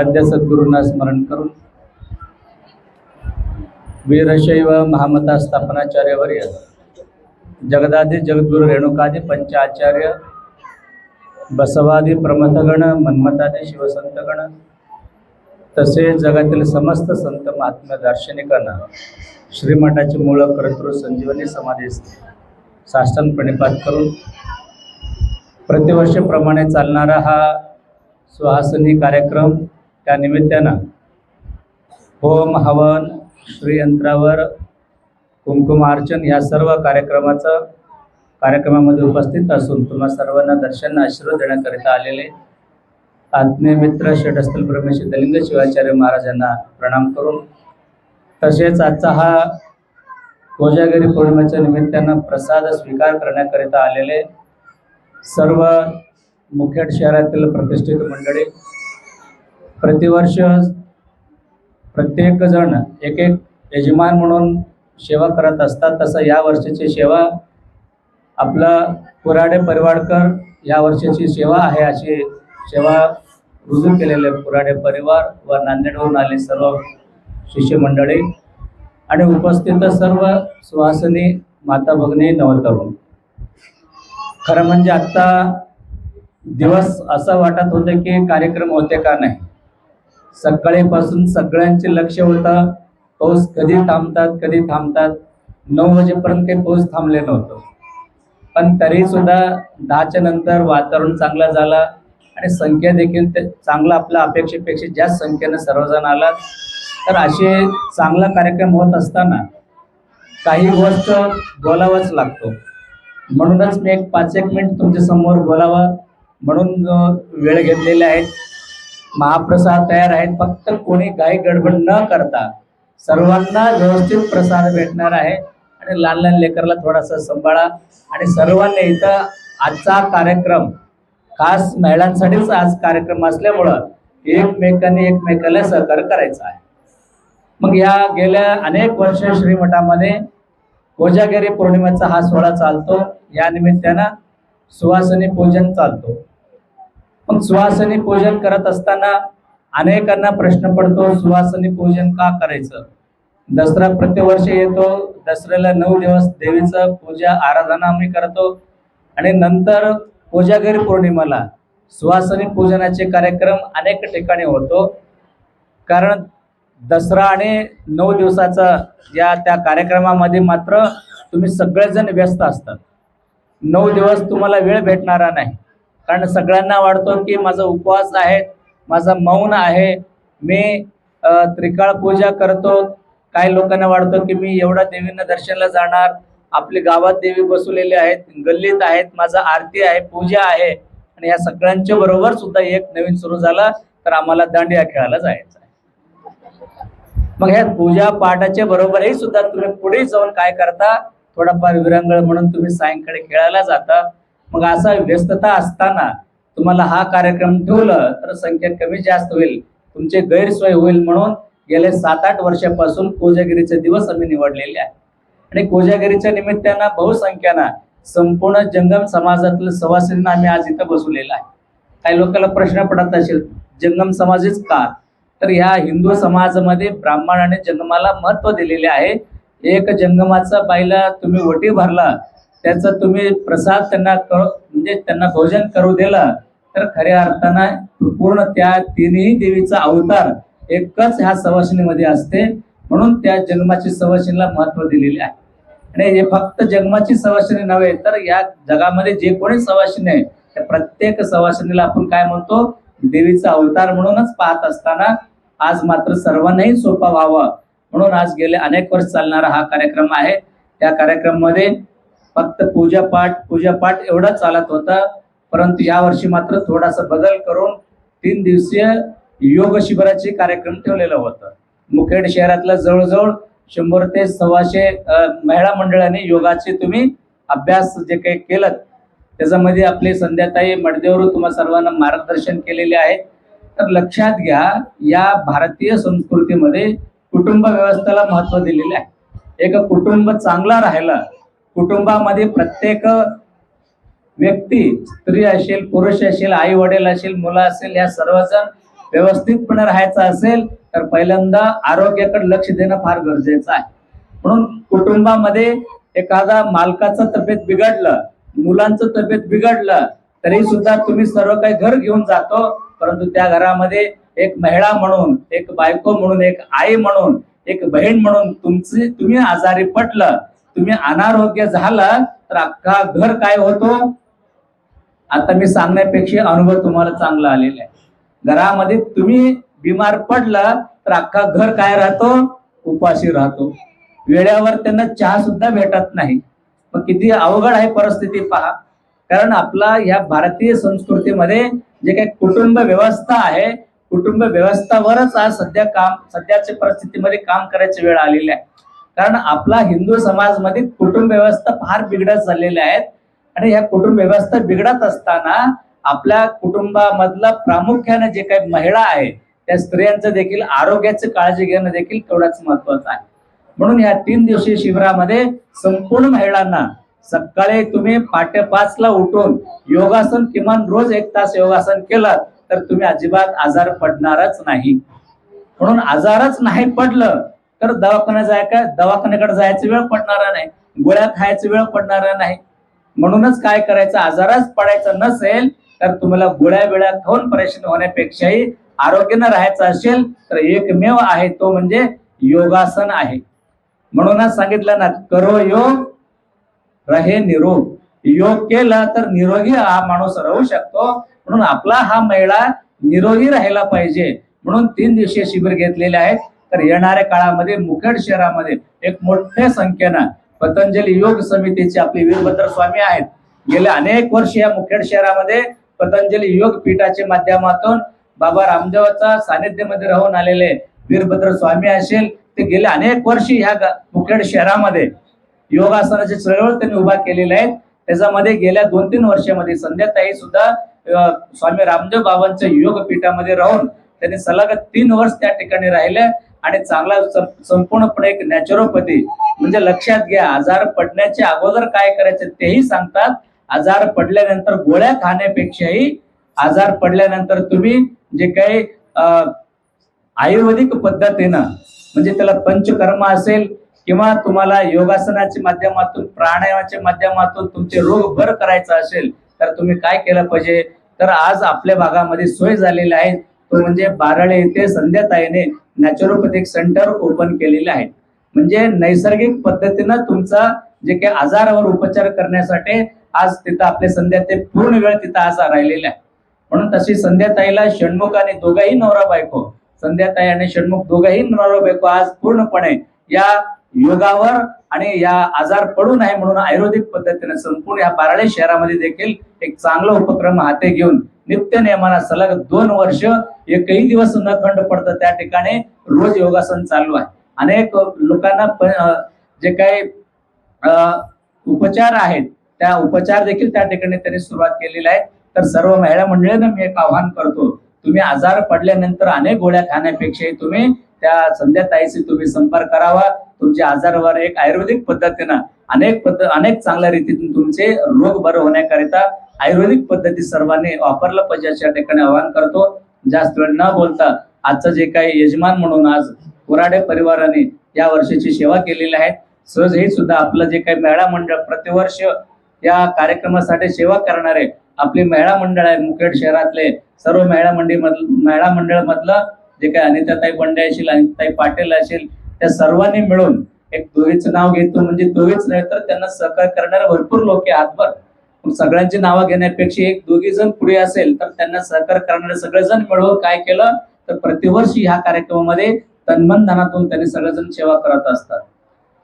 आद्य सद्गुरूंना स्मरण करून वीरशैव महामता स्थापनाचार्यवर्य जगदादी जगद्गुरु रेणुकादी पंचाचार्य बसवादी प्रमथगण मन्मतादी शिवसंतगण तसेच जगातील समस्त संत महात्मा दार्शनिकांना श्रीमठाचे मूळ कर्तृ संजीवनी समाधी साष्टांग प्रणिपात करून प्रतिवर्षीप्रमाणे चालणारा हा सुहासनी कार्यक्रम त्या निमित्तानं होम हवन श्रीयंत्रावर कुंकुमार्चन या सर्व कार्यक्रमाचं कार्यक्रमामध्ये उपस्थित असून तुम्हा सर्वांना दर्शन आशीर्वाद देण्याकरिता आलेले आत्मीय मित्र षटस्थल ब्रह्मेश दलिंग शिवाचार्य महाराजांना प्रणाम करून तसेच आजचा हा कोजागिरी पौर्णिमेच्या निमित्तानं प्रसाद स्वीकार करण्याकरिता आलेले सर्व मुखेड शहरातील प्रतिष्ठित मंडळी प्रतिवर्ष प्रत्येक जण एक एक यजमान म्हणून सेवा करत असतात. तसं या वर्षीची सेवा आपला कुराडे परिवारकर या वर्षीची सेवा आहे अशी सेवा रुजू केलेले कुराडे परिवार व नांदेडवरून आले सर्व शिष्यमंडळी आणि उपस्थित सर्व सुहासनी माता भगिनी नवतरुण खरं म्हणजे आत्ता दिवस असं वाटत होतं की कार्यक्रम होते का नाही? सकाळीपासून सगळ्यांचे लक्ष होतं. पाऊस कधी थांबतात कधी थांबतात. नऊ वाजेपर्यंत काही पाऊस थांबले नव्हतं. पण तरी सुद्धा दहाच्या नंतर वातावरण चांगला झाला आणि संख्या देखील ते चांगला आपल्या अपेक्षेपेक्षा जास्त संख्येनं सर्वजण आलात. तर असे चांगला कार्यक्रम होत असताना काही गोष्ट बोलावाच लागतो. म्हणूनच मी एक पाच एक मिनिट तुमच्यासमोर बोलावा म्हणून वेळ घेतलेले आहेत महाप्रसाद तयार आहेत. फक्त कोणी काही गडबड न करता सर्वांना व्यवस्थित प्रसाद भेटणार आहे. आणि लहान लहान लेकरला थोडासा सांभाळा. आणि सर्वांनी इथं आजचा कार्यक्रम खास महिलांसाठीच आज कार्यक्रम असल्यामुळं एकमेकांनी एकमेकाला सहकार्य करायचं आहे. मग या गेल्या अनेक वर्ष श्रीमठामध्ये कोजागिरी पौर्णिमेचा हा सोहळा चालतो. या निमित्तानं सुवासनी पूजन चालतो. मग सुवासनी पूजन करत असताना अनेकांना प्रश्न पडतो सुवासनी पूजन का करायचं? दसरा प्रतिवर्षी येतो दसऱ्याला नऊ दिवस देवीचं पूजा आराधना आम्ही करतो. आणि नंतर कोजागिरी पौर्णिमेला. सुवासनी पूजनाचे कार्यक्रम अनेक ठिकाणी होतो. कारण दसरा आणि नऊ दिवसाचा या त्या कार्यक्रमामध्ये मात्र तुम्ही सगळेजण व्यस्त असतात. नऊ दिवस तुम्हाला वेळ भेटणारा नाही. कारण सगळ्यांना वाटतो की माझा उपवास आहे माझा मौन आहे मी त्रिकाळ पूजा करतो. काही लोकांना वाटतं की मी एवढ्या देवींना दर्शनाला जाणार. आपली गावात देवी बसवलेले आहेत गल्लीत आहेत माझा आरती आहे पूजा आहे. आणि या सगळ्यांच्या बरोबर सुद्धा एक नवीन सुरू झाला तर आम्हाला दांडिया खेळायला जायचं आहे. मग ह्या पूजा पाठाच्या बरोबरही सुद्धा तुम्ही पुढे जाऊन काय करता? थोडाफार विरंगळ म्हणून तुम्ही सायंकाळी खेळायला जाता. मग असा व्यस्तता असताना तुम्हाला हा कार्यक्रम ठेवलं तर संख्या कमी जास्त होईल तुमचे गैरसोय होईल म्हणून गेले सात आठ वर्षापासून कोजागिरीचे दिवस आम्ही निवडलेले आहे आणि कोजागिरीच्या निमित्तानं बहुसंख्यानं संपूर्ण जंगम समाजातील सवासिनींना आम्ही आज इथं बसवलेलं आहे. काही लोकांना प्रश्न पडत असेल जंगम समाजच का? तर ह्या हिंदू समाजामध्ये ब्राह्मण आणि जंगमाला महत्त्व दिलेले आहे. एक जंगमाचा बाईला तुम्ही वटी भरला त्याचा तुम्ही प्रसाद त्यांना म्हणजे त्यांना भोजन करू दिलं तर खऱ्या अर्थानं पूर्ण त्या तिन्ही देवीचा अवतार एकच ह्या सवासिनीमध्ये असते. म्हणून त्या जन्माची सवासिनीला महत्त्व दिलेले आहे. आणि हे फक्त जन्माची सवासिनी नव्हे तर या जगामध्ये जे कोणी सवासिनी आहे त्या प्रत्येक सवासिनीला आपण काय म्हणतो? देवीचा अवतार म्हणूनच पाहत असताना आज मात्र सर्वांनाही सोपा व्हावा. म्हणून आज गेले अनेक वर्ष चालणारा हा कार्यक्रम आहे. त्या कार्यक्रमामध्ये फक्त पूजा पाठ पूजा पाठ एवढा चालत होता. परंतु या वर्षी मात्र थोडासा बदल करून तीन दिवसीय योग शिबिराचे कार्यक्रम ठेवलेलं होतं. मुखेड शहरातल्या जवळजवळ शंभर ते सव्वाशे महिला मंडळाने योगाचे तुम्ही अभ्यास जे काही केलं त्याच्यामध्ये आपले संध्याताई मडदेवर तुम्हा सर्वांना मार्गदर्शन केलेले आहे. तर लक्षात घ्या या भारतीय संस्कृतीमध्ये कुटुंब व्यवस्थेला महत्त्व दिलेले आहे. एक कुटुंब चांगला राहिला कुटुंबामध्ये प्रत्येक व्यक्ती स्त्री असेल पुरुष असेल आई वडील असेल मुलं असेल या सर्वजण व्यवस्थितपणे राहायचं असेल तर पहिल्यांदा आरोग्याकडे लक्ष देणं फार गरजेचं आहे. म्हणून कुटुंबामध्ये एखादा मालकाचं तब्येत बिघडलं मुलांचं तब्येत बिघडलं तरी सुद्धा तुम्ही सर्व काही घर घेऊन जातो परंतु त्या घरामध्ये एक महिला म्हणून एक बायको म्हणून एक आई म्हणून एक बहीण म्हणून तुमची तुम्ही आजारी पटलं तुम्ही अनारोग्य झाला तर अख्खा घर काय होतो? आता मी सांगण्यापेक्षा अनुभव तुम्हाला चांगला आलेला आहे. घरामध्ये तुम्ही बिमार पडलं तर अख्खा घर काय राहतो? उपाशी राहतो. वेळेवर त्यांना चहा सुद्धा भेटत नाही. मग किती अवघड आहे परिस्थिती पहा. कारण आपला ह्या भारतीय संस्कृतीमध्ये जे काही कुटुंब व्यवस्था आहे कुटुंब व्यवस्थावरच आज सध्या काम सध्याच्या परिस्थितीमध्ये काम करायची वेळ आलेली आहे. कारण आपला हिंदू समाजमध्ये कुटुंब व्यवस्था फार बिघडत चाललेल्या आहेत आणि ह्या कुटुंब व्यवस्था बिघडत असताना आपल्या कुटुंबामधला प्रामुख्याने जे काही महिला आहे त्या स्त्रियांचं देखील आरोग्याची काळजी घेणं देखील तेवढाच महत्वाचं आहे. म्हणून ह्या तीन दिवसीय शिबिरामध्ये संपूर्ण महिलांना सकाळी तुम्ही पाटे पाच ला उठून योगासन किमान रोज एक तास योगासन केलं तर तुम्ही अजिबात आजार पडणारच नाही. म्हणून आजारच नाही पडलं तर दवाखान्यात जाय का दवाखान्याकडे जायची वेळ पडणारा नाही गोळ्या खायची वेळ पडणारा नाही. म्हणूनच काय करायचं आजारच पडायचं नसेल तर तुम्हाला गोळ्या वेळा खाऊन परेशान होण्यापेक्षाही आरोग्यानं राहायचं असेल तर एकमेव आहे तो म्हणजे योगासन आहे. म्हणूनच सांगितलं ना करो योग रहे निरोग. योग केला तर निरोगी हा माणूस राहू शकतो. म्हणून आपला हा महिला निरोगी राहायला पाहिजे. म्हणून तीन दिवसीय शिबिर घेतलेले आहेत. तर येणाऱ्या काळामध्ये मुखेड शहरामध्ये एक मोठ्या संख्येनं पतंजली योग समितीचे आपले वीरभद्र स्वामी आहेत. गेले अनेक वर्ष या मुखेड शहरामध्ये पतंजली योग पीठाच्या माध्यमातून बाबा रामदेवाचा सानिध्यामध्ये राहून आलेले वीरभद्र स्वामी असेल ते गेले अनेक वर्ष ह्या मुखेड शहरामध्ये योगासनाची चळवळ त्यांनी उभा केलेली आहे त्याच्यामध्ये गेल्या दोन तीन वर्षामध्ये संध्याताई सुद्धा स्वामी रामदेव बाबांच्या योग पीठामध्ये राहून त्यांनी सलग तीन वर्ष त्या ठिकाणी राहिले. आणि चांगला संपूर्णपणे एक नॅचरोपॅथी म्हणजे लक्षात घ्या आजार पडण्याच्या अगोदर काय करायचे तेही सांगतात. आजार पडल्यानंतर गोळ्या खाण्यापेक्षाही आजार पडल्यानंतर तुम्ही जे काही अं, आयुर्वेदिक पद्धतीनं म्हणजे त्याला पंचकर्म असेल किंवा तुम्हाला योगासनाच्या माध्यमातून प्राणायामाच्या माध्यमातून तुमचे रोग बर करायचा असेल तर तुम्ही काय केलं पाहिजे? तर आज आपल्या भागामध्ये सोय झालेली आहे. तो म्हणजे बारळे येथे संध्याताईने नॅचरोपॅथिक सेंटर ओपन केलेले आहे म्हणजे नैसर्गिक पद्धतीनं तुमचा जे काही आजारावर उपचार करण्यासाठी आज तिथं आपले संध्या ते पूर्ण वेळ तिथं आज राहिलेले आहे म्हणून तशी संध्याताईला षण्मुख आणि दोघाही नवरा बायको संध्याताई आणि षण्मुख दोघाही नवरा बायको आज पूर्णपणे या योगावर आणि या आजार पडू नये म्हणून आयुर्वेदिक पद्धतीने संपूर्ण या बाराळे शहरामध्ये देखील एक चांगला उपक्रम हाती घेऊन नित्य नियमाना सलग दोन वर्ष एकही दिवस न खंड पडतं. त्या ठिकाणी रोज योगासन चालू आहे. अनेक लोकांना जे काही उपचार आहेत त्या उपचार देखील त्या ठिकाणी त्यांनी सुरुवात केलेली आहे. तर सर्व महिला मंडळींना मी एक आवाहन करतो तुम्ही आजार पडल्यानंतर अनेक गोळ्या खाण्यापेक्षाही तुम्ही त्या संध्याताईशी तुम्ही संपर्क करावा. तुमच्या आजारावर एक आयुर्वेदिक पद्धतीनं अनेक पद्ध अनेक चांगल्या रीतीतून तुमचे रोग बरं होण्याकरिता आयुर्वेदिक पद्धती सर्वांनी वापरलं पाहिजे अशा ठिकाणी आवाहन करतो. जास्त वेळ न बोलता आजचं जे काही यजमान म्हणून आज कुराडे परिवाराने या वर्षाची सेवा केलेली आहे. सहज हे सुद्धा आपलं जे काही मेळा मंडळ प्रतिवर्ष या कार्यक्रमासाठी सेवा करणारे आपली मेळा मंडळ आहे मुखेड शहरातले सर्व मेळा मंडळी मधलं मेळा मंडळ मधलं जे काही अनिताताई बंडे असेल अनिताताई पाटील असेल त्या सर्वांनी मिळून एक दोघीचं नाव घेतो म्हणजे दोघीच नाही तर त्यांना सहकार्य करणारे भरपूर लोक आहे हातभर सगळ्यांची नावं घेण्यापेक्षा एक दोघी जण पुढे असेल तर त्यांना सहकार्य करणारे सगळेजण मिळून काय केलं? तर प्रतिवर्षी ह्या कार्यक्रमामध्ये तन्मन धनातून त्यांनी सगळेजण सेवा करत असतात.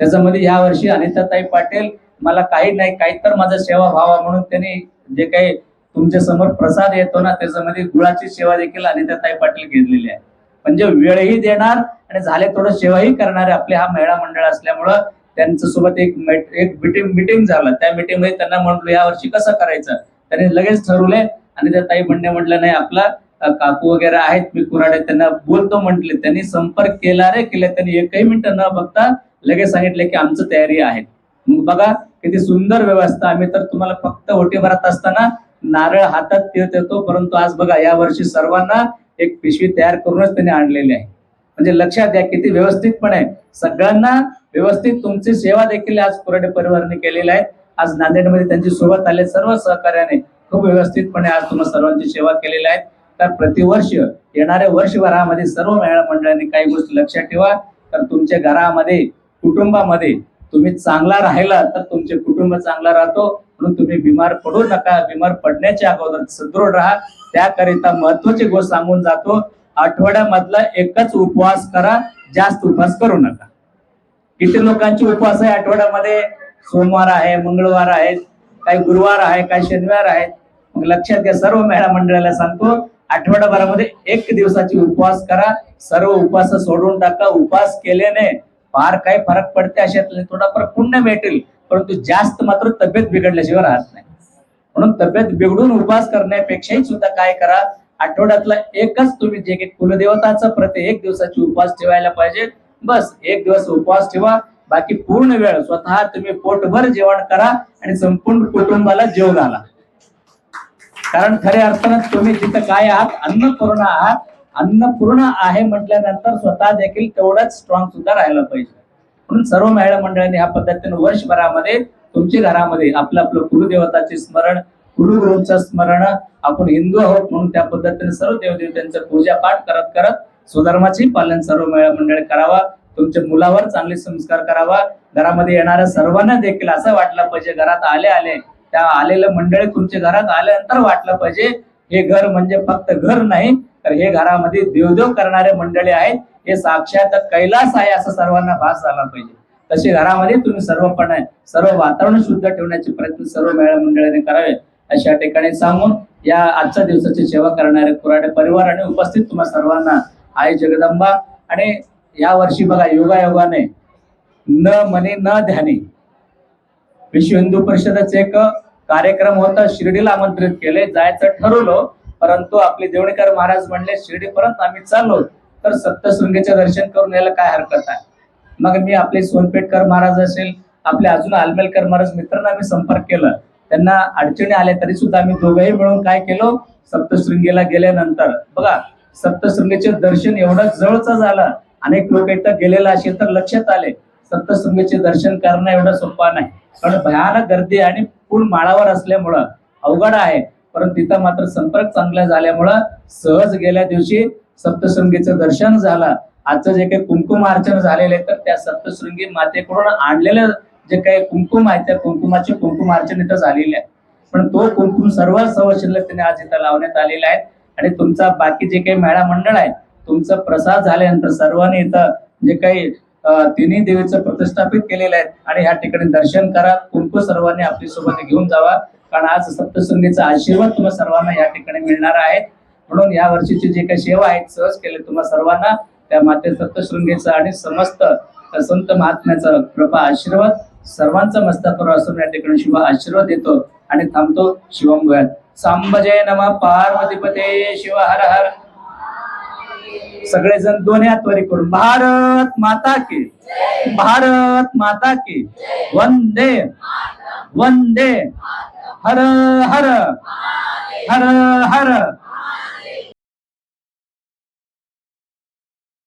त्याच्यामध्ये या वर्षी अनिताताई पाटील मला काही नाही काही तर माझा सेवा व्हावा म्हणून त्यांनी जे काही तुमच्यासमोर प्रसाद येतो ना त्याच्यामध्ये गुळाची सेवा देखील अनिताताई पाटील घेतलेली आहे. म्हणजे वेळही देणार आणि झाले थोडं सेवाही करणारे आपले हा महिला मंडळ असल्यामुळं त्यांच्यासोबत एक एक मिटिंग मिटिंग झालं. त्या मिटिंगमध्ये त्यांना म्हटलं या वर्षी कसं करायचं? त्यांनी लगेच ठरवले आणि त्या ताई म्हणणे म्हटलं नाही आपला काकू वगैरे आहेत मी कुराडे त्यांना बोलतो म्हटले. त्यांनी संपर्क केला रे केले. त्यांनी एकही मिनिट न बघता लगेच सांगितले की आमचं तयारी आहे. मग बघा किती सुंदर व्यवस्था. आम्ही तर तुम्हाला फक्त ओटी भरत असताना नारळ हातात देत येतो परंतु आज बघा या वर्षी सर्वांना एक पिशवी तयार करूनच त्यांनी आणलेली आहे. म्हणजे लक्षात द्या किती व्यवस्थितपणे सगळ्यांना व्यवस्थित तुमची सेवा देखील आज कुराडे परिवाराने केलेली आहे. आज नांदेडमध्ये त्यांची सोबत आले सर्व सहकार्याने खूप व्यवस्थितपणे आज तुम्ही सर्वांची सेवा केलेली आहे. तर प्रतिवर्ष येणाऱ्या वर्षभरामध्ये सर्व महिला मंडळांनी काही गोष्टी लक्षात ठेवा. तर तुमच्या घरामध्ये कुटुंबामध्ये तुम्ही चांगला राहिला तर तुमचे कुटुंब चांगला राहतो. म्हणून तुम्ही बिमार पडू नका बिमार पडण्याच्या अगोदर सदृढ राहा. त्याकरिता महत्वाची गोष्ट सांगून जातो आठवड्यामधला एकच उपवास करा जास्त उपवास करू नका. किती लोकांचे उपवास आहे आठवड्यामध्ये? सोमवार आहे मंगळवार आहेत काही गुरुवार आहे काही शनिवार आहेत मग लक्षात घ्या सर्व महिला मंडळाला सांगतो आठवड्याभरामध्ये एक दिवसाची उपवास करा सर्व उपवास सोडून टाका. उपवास केल्याने फार काही फरक पडते अशातले थोडाफार पुण्य भेटेल. परंतु जास्त मात्र तब्येत बिघडल्याशिवाय राहत नाही. म्हणून तब्येत बिघडून उपवास करण्यापेक्षाही सुद्धा काय करा आठवड्यातला एकच तुम्ही जे काही कुलदेवताचा प्रति एक दिवसाची उपवास ठेवायला पाहिजे. बस एक दिवस उपवास ठेवा. बाकी पूर्ण वेळ स्वतः तुम्ही पोटभर जेवण करा आणि संपूर्ण कुटुंबाला जेव घाला. कारण खऱ्या अर्थानं तुम्ही जिथं काय आहात अन्नपूर्ण आहात. अन्नपूर्ण आहे म्हटल्यानंतर स्वतः देखील तेवढंच स्ट्रॉंग सुद्धा राहायला पाहिजे. म्हणून सर्व महिला मंडळांनी ह्या पद्धतीने वर्षभरामध्ये तुमच्या घरामध्ये आपलं आपलं कुलदेवताचे स्मरण कुलगुरूंचं स्मरण आपण हिंदू आहोत म्हणून त्या पद्धतीने सर्व देवदेवतांचं पूजा पाठ करत करत सुधर्माचे पालन सर्व महिला मंडळी करावा तुमच्या मुलावर चांगले संस्कार करावा. घरामध्ये येणाऱ्या सर्वांना देखील असं वाटलं पाहिजे घरात आले आले. त्या आलेलं मंडळी तुमच्या घरात आल्यानंतर वाटलं पाहिजे. हे घर म्हणजे फक्त घर नाही तर हे घरामध्ये देवदेव करणारे मंडळी आहेत हे साक्षात कैलास आहे असं सर्वांना भास झाला पाहिजे. तसे घरामध्ये तुम्ही सर्वपणे सर्व वातावरण शुद्ध ठेवण्याचे प्रयत्न सर्व मेळा मंडळाने करावे. अशा ठिकाणी सांगून या आजच्या दिवसाची सेवा करणारे कुराडे परिवार आणि उपस्थित तुम्हा सर्वांना आई जगदंबा आणि या वर्षी बघा योगायोगाने न मने न ध्याने विश्व हिंदू परिषदेचे एक कार्यक्रम होता शिर्डीला आमंत्रित केले जायचं ठरवलं परंतु आपले देवणेकर महाराज म्हणले शिर्डीपर्यंत आम्ही चाललो तर सप्तशृंगीचे दर्शन करून यायला काय हरकत आहे? मग मी आपले सोनपेठकर महाराज असेल आपले अजून आलमेलकर महाराज मित्रांना आम्ही संपर्क केला. त्यांना अडचणी आल्या तरी सुद्धा आम्ही दोघंही मिळून काय केलो? सप्तशृंगीला गेल्यानंतर. बघा सप्तशृंगीचे दर्शन एवढं जवळचं झालं अनेक लोक इथं गेलेला असेल तर लक्षात आले सप्तशृंगीचे दर्शन करणं एवढं सोपं नाही. कारण भयानक गर्दी आणि पूर्ण माळावर असल्यामुळं अवघड आहे. परंतु तिथं मात्र संपर्क चांगला झाल्यामुळं सहज गेल्या दिवशी सप्तशृंगीचं दर्शन झालं. आजचं जे काही कुंकुम अर्चन झालेलं आहे तर त्या सप्तशृंगी मातेकडून आणलेलं जे काही कुंकुम आहे त्या कुंकुमाचे कुंकुम अर्चन इथं झालेले आहे. पण तो कुंकुम सर्व सर्व शिल्लक त्याने आज इथं लावण्यात आलेला आहे. आणि तुमचा बाकी जे काही मेळा मंडळ आहे तुमचा प्रसाद झाल्यानंतर सर्वांनी इथं जे काही तिन्ही देवीचं प्रतिष्ठापित केलेलं आहे. आणि ह्या ठिकाणी दर्शन करा कुंकू सर्वांनी आपली सोबत घेऊन जावा. कारण आज सप्तशृंगीचा आशीर्वाद तुम्हा सर्वांना या ठिकाणी मिळणार आहे. म्हणून या वर्षीची जे काही सेवा आहेत सहज केले तुम्हा सर्वांना त्या माते सप्तशृंगीचा आणि समस्त संत महात्म्याचा कृपा आशीर्वाद. सर्वांचा मस्तकावर असून या ठिकाणी शिवा आशीर्वाद देतो आणि थांबतो. शिवम गोयात. सांबजय नमा पार्वतीपते शिव हर हर. सगळेजण दोन्ही हात करून भारत माता की भारत माता की वंदे वंदे हर हर हर हर.